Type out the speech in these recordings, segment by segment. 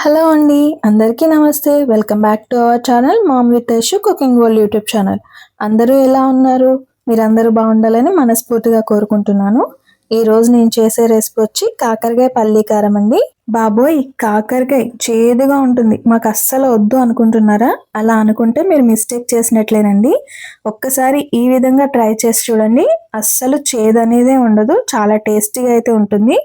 Hello అండి అందరికీ నమస్తే. Welcome back to our channel mom with Yashu cooking world YouTube channel. అందరూ ఎలా ఉన్నారు? మీరందరూ బాగుండాలని మనస్ఫూర్తిగా కోరుకుంటున్నాను. ఈరోజు నేను చేసే రెసిపీ వచ్చి కాకరకాయ పల్లీ కారం అండి. బాబోయ్ కాకరకాయ చేదుగా ఉంటుంది. మాకు అస్సలు వద్దు అనుకుంటున్నారా? అలా అనుకుంటే మీరు మిస్టేక్ చేసినట్లేనండి. ఒక్కసారి ఈ విధంగా ట్రై చేసి చూడండి. అస్సలు చేదు అనేదే ఉండదు. చాలా టేస్టీగా అయితే ఉంటుంది.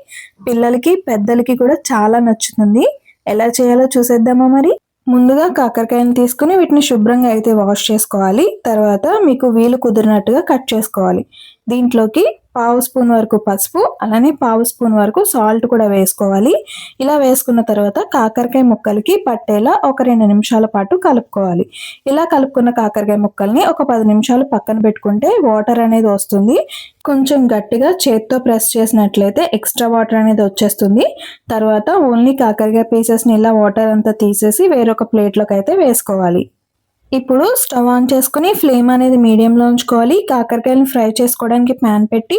పిల్లలకి పెద్దలకి కూడా చాలా నచ్చుతుంది. ఎలా చేయాలో చూసేద్దామా మరి? ముందుగా కాకరకాయలు తీసుకుని వీటిని శుభ్రంగా అయితే వాష్ చేసుకోవాలి. తర్వాత మీకు వీలు కుదిరినట్టుగా కట్ చేసుకోవాలి. దీంట్లోకి పావు స్పూన్ వరకు పసుపు అలానే పావు స్పూన్ వరకు సాల్ట్ కూడా వేసుకోవాలి. ఇలా వేసుకున్న తర్వాత కాకరకాయ ముక్కలకి పట్టేలా ఒక రెండు నిమిషాల పాటు కలుపుకోవాలి. ఇలా కలుపుకున్న కాకరకాయ ముక్కల్ని ఒక పది నిమిషాలు పక్కన పెట్టుకుంటే వాటర్ అనేది వస్తుంది. కొంచెం గట్టిగా చేత్తో ప్రెస్ చేసినట్లయితే ఎక్స్ట్రా వాటర్ అనేది వచ్చేస్తుంది. తర్వాత ఓన్లీ కాకరకాయ పీసెస్ని ఇలా వాటర్ అంతా తీసేసి వేరొక ప్లేట్లోకి అయితే వేసుకోవాలి. ఇప్పుడు స్టవ్ ఆన్ చేసుకుని ఫ్లేమ్ అనేది మీడియంలో ఉంచుకోవాలి. కాకరకాయలను ఫ్రై చేసుకోవడానికి ప్యాన్ పెట్టి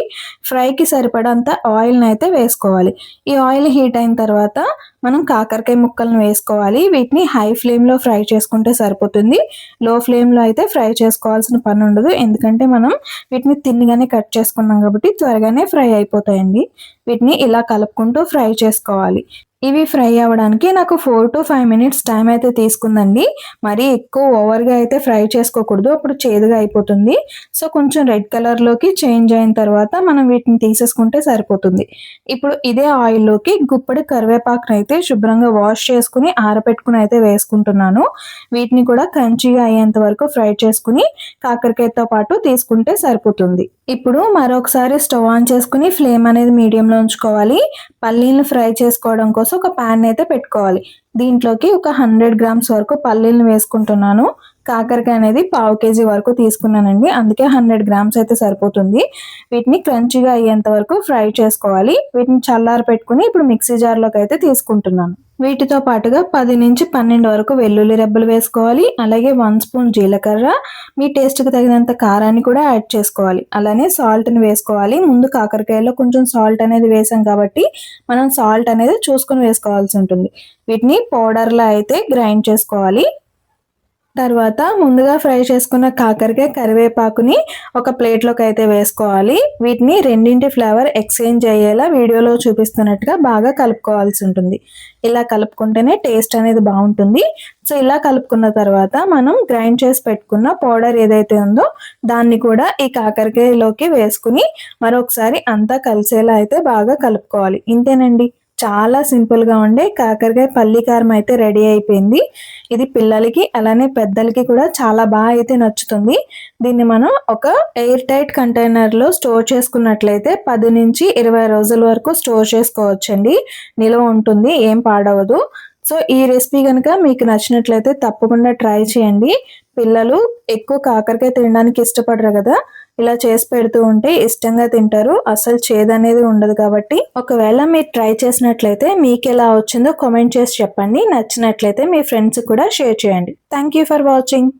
ఫ్రైకి సరిపడంత ఆయిల్ని అయితే వేసుకోవాలి. ఈ ఆయిల్ హీట్ అయిన తర్వాత మనం కాకరకాయ ముక్కలను వేసుకోవాలి. వీటిని హై ఫ్లేమ్లో ఫ్రై చేసుకుంటే సరిపోతుంది. లో ఫ్లేమ్లో అయితే ఫ్రై చేసుకోవాల్సిన పని ఉండదు. ఎందుకంటే మనం వీటిని తిన్నగానే కట్ చేసుకున్నాం కాబట్టి త్వరగానే ఫ్రై అయిపోతాయండి. వీటిని ఇలా కలుపుకుంటూ ఫ్రై చేసుకోవాలి. ఇవి ఫ్రై అవ్వడానికి నాకు four to five minutes time అయితే తీసుకుందండి. మరీ ఎక్కువ ఓవర్గా అయితే ఫ్రై చేసుకోకూడదు. అప్పుడు చేదుగా అయిపోతుంది. సో కొంచెం రెడ్ కలర్లోకి చేంజ్ అయిన తర్వాత మనం వీటిని తీసేసుకుంటే సరిపోతుంది. ఇప్పుడు ఇదే ఆయిల్లోకి గుప్పడి కరివేపాకును అయితే శుభ్రంగా వాష్ చేసుకుని ఆరబెట్టుకుని అయితే వేసుకుంటున్నాను. వీటిని కూడా క్రంచీగా అయ్యేంత వరకు ఫ్రై చేసుకుని కాకరకాయతో పాటు తీసుకుంటే సరిపోతుంది. ఇప్పుడు మరొకసారి స్టవ్ ఆన్ చేసుకుని ఫ్లేమ్ అనేది మీడియంలో ఉంచుకోవాలి. పల్లీలను ఫ్రై చేసుకోవడం కోసం ఒక ప్యాన్ అయితే పెట్టుకోవాలి. దీంట్లోకి ఒక హండ్రెడ్ గ్రామ్స్ వరకు పల్లీలను వేసుకుంటున్నాను. కాకరకాయ అనేది పావు కేజీ వరకు తీసుకున్నానండి. అందుకే హండ్రెడ్ గ్రామ్స్ అయితే సరిపోతుంది. వీటిని క్రంచిగా అయ్యేంత వరకు ఫ్రై చేసుకోవాలి. వీటిని చల్లారి పెట్టుకుని ఇప్పుడు మిక్సీ జార్లోకి అయితే తీసుకుంటున్నాను. వీటితో పాటుగా పది నుంచి పన్నెండు వరకు వెల్లుల్లి రెబ్బలు వేసుకోవాలి. అలాగే వన్ స్పూన్ జీలకర్ర. మీ టేస్ట్కి తగినంత కారాన్ని కూడా యాడ్ చేసుకోవాలి. అలానే సాల్ట్ని వేసుకోవాలి. ముందు కాకరకాయలో కొంచెం సాల్ట్ అనేది వేసాం కాబట్టి మనం సాల్ట్ అనేది చూసుకొని వేసుకోవాల్సి ఉంటుంది. వీటిని పౌడర్లో అయితే గ్రైండ్ చేసుకోవాలి. తర్వాత ముందుగా ఫ్రై చేసుకున్న కాకరకాయ కరివేపాకుని ఒక ప్లేట్లోకి అయితే వేసుకోవాలి. వీటిని రెండింటి ఫ్లేవర్ ఎక్స్చేంజ్ అయ్యేలా వీడియోలో చూపిస్తున్నట్టుగా బాగా కలుపుకోవాల్సి ఉంటుంది. ఇలా కలుపుకుంటేనే టేస్ట్ అనేది బాగుంటుంది. సో ఇలా కలుపుకున్న తర్వాత మనం గ్రైండ్ చేసి పెట్టుకున్న పౌడర్ ఏదైతే ఉందో దాన్ని కూడా ఈ కాకరకాయలోకి వేసుకుని మరొకసారి అంతా కలిసేలా అయితే బాగా కలుపుకోవాలి. ఇంతేనండి. చాలా సింపుల్గా ఉండే కాకరకాయ పల్లి కారం అయితే రెడీ అయిపోయింది. ఇది పిల్లలకి అలానే పెద్దలకి కూడా చాలా బాగా అయితే నచ్చుతుంది. దీన్ని మనం ఒక ఎయిర్ టైట్ కంటైనర్లో స్టోర్ చేసుకున్నట్లయితే పది నుంచి ఇరవై రోజుల వరకు స్టోర్ చేసుకోవచ్చండి. నిల్వ ఉంటుంది ఏం పాడవదు. సో ఈ రెసిపీ కనుక మీకు నచ్చినట్లయితే తప్పకుండా ట్రై చేయండి. పిల్లలు ఎక్కువ కాకరకాయ తినడానికి ఇష్టపడరు కదా. ఇలా చేసి పెడుతూ ఉంటే ఇష్టంగా తింటారు. అసలు చేదనేది ఉండదు కాబట్టి. ఒకవేళ మీరు ట్రై చేసినట్లయితే మీకు ఎలా వచ్చిందో కామెంట్ చేసి చెప్పండి. నచ్చినట్లయితే మీ ఫ్రెండ్స్ కూడా షేర్ చేయండి. Thank you for watching.